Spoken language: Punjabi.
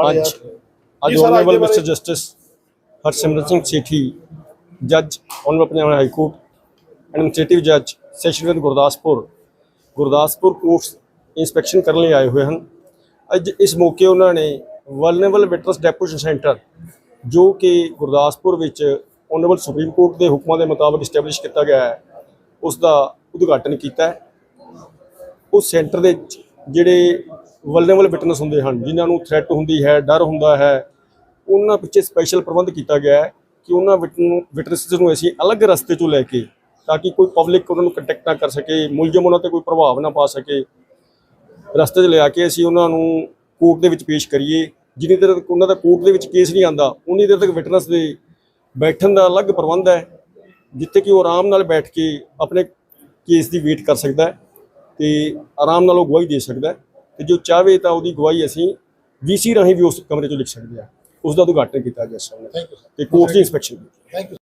ਅੱਜ ਅੱਜ ਦੇ ਮਿਸਟਰ ਜਸਟਿਸ ਹਰਸਿਮਰਤ ਸਿੰਘ ਸੇਠੀ ਜੱਜ honourable Punjab high court administrative ਜੱਜ session Gurdaspur Gurdaspur courts inspection ਕਰਨ ਲਈ ਆਏ ਹੋਏ ਹਨ। ਅੱਜ ਇਸ ਮੌਕੇ ਉਹਨਾਂ ਨੇ ਵਲਨੇਬਲ ਵਿਟਨੈਸ ਡੈਪੋਜੀਸ਼ਨ ਸੈਂਟਰ ਜੋ ਕਿ ਗੁਰਦਾਸਪੁਰ ਵਿੱਚ ਆਨਰੇਬਲ ਸੁਪਰੀਮ ਕੋਰਟ ਦੇ ਹੁਕਮਾਂ ਦੇ ਮੁਤਾਬਕ ਸਟੈਬਲਿਸ਼ ਕੀਤਾ ਗਿਆ ਹੈ ਉਸ ਦਾ ਉਦਘਾਟਨ ਕੀਤਾ ਉਸ ਸੈਂਟਰ ਦੇ ਜਿਹੜੇ ਵਲਨੇਬਲ ਵਿਟਨੈਸ ਹੁੰਦੇ ਹਨ, ਜਿਨ੍ਹਾਂ ਨੂੰ ਥ੍ਰੈਟ ਹੁੰਦੀ ਹੈ, ਡਰ ਹੁੰਦਾ ਹੈ, ਉਹਨਾਂ ਪਿੱਛੇ ਸਪੈਸ਼ਲ ਪ੍ਰਬੰਧ ਕੀਤਾ ਗਿਆ ਹੈ ਕਿ ਉਹਨਾਂ ਵਿਟਨੈਸ ਨੂੰ ਅਸੀਂ ਅਲੱਗ ਰਸਤੇ ਤੋਂ ਲੈ ਕੇ ਤਾਂ ਕਿ ਕੋਈ ਪਬਲਿਕ ਉਹਨਾਂ ਨੂੰ ਕੰਟੈਕਟ ਨਾ ਕਰ ਸਕੇ, ਮੁਲਜ਼ਮ ਉਹਨਾਂ ਤੇ ਕੋਈ ਪ੍ਰਭਾਵ ਨਾ ਪਾ ਸਕੇ, ਰਸਤੇ 'ਚ ਲਿਆ ਕੇ ਅਸੀਂ ਉਹਨਾਂ ਨੂੰ ਕੋਰਟ ਦੇ ਵਿੱਚ ਪੇਸ਼ ਕਰੀਏ, ਜਿੰਨੀ ਦੇਰ ਤੱਕ ਉਹਨਾਂ ਦਾ ਕੋਰਟ ਦੇ ਵਿੱਚ ਕੇਸ ਨਹੀਂ ਆਂਦਾ ਉਨੀ ਦੇਰ ਤੱਕ ਵਿਟਨੈਸ ਦੇ ਬੈਠਣ ਦਾ ਅਲੱਗ ਪ੍ਰਬੰਧ ਹੈ, ਜਿੱਥੇ ਕਿ ਉਹ ਆਰਾਮ ਨਾਲ ਬੈਠ ਕੇ ਆਪਣੇ ਕੇਸ ਦੀ ਵੇਟ ਕਰ ਸਕਦਾ ਹੈ ਤੇ ਆਰਾਮ ਨਾਲ ਉਹ ਗਵਾਹੀ ਦੇ ਸਕਦਾ ਤੇ ਜੋ ਚਾਹਵੇ ਤਾਂ ਉਹਦੀ ਗਵਾਹੀ ਅਸੀਂ ਵੀਸੀ ਰਾਹੀਂ ਵੀ ਉਸ ਕਮਰੇ 'ਚੋਂ ਲਿਖ ਸਕਦੇ ਹਾਂ। ਉਸ ਦਾ ਉਦਘਾਟਨ ਕੀਤਾ ਗਿਆ ਯੂ ਤੇ ਕੋਰਟ ਦੀ ਇਨਸਪੈਕਸ਼ਨ ਕੀਤੀ ਥੈਂਕ ਯੂ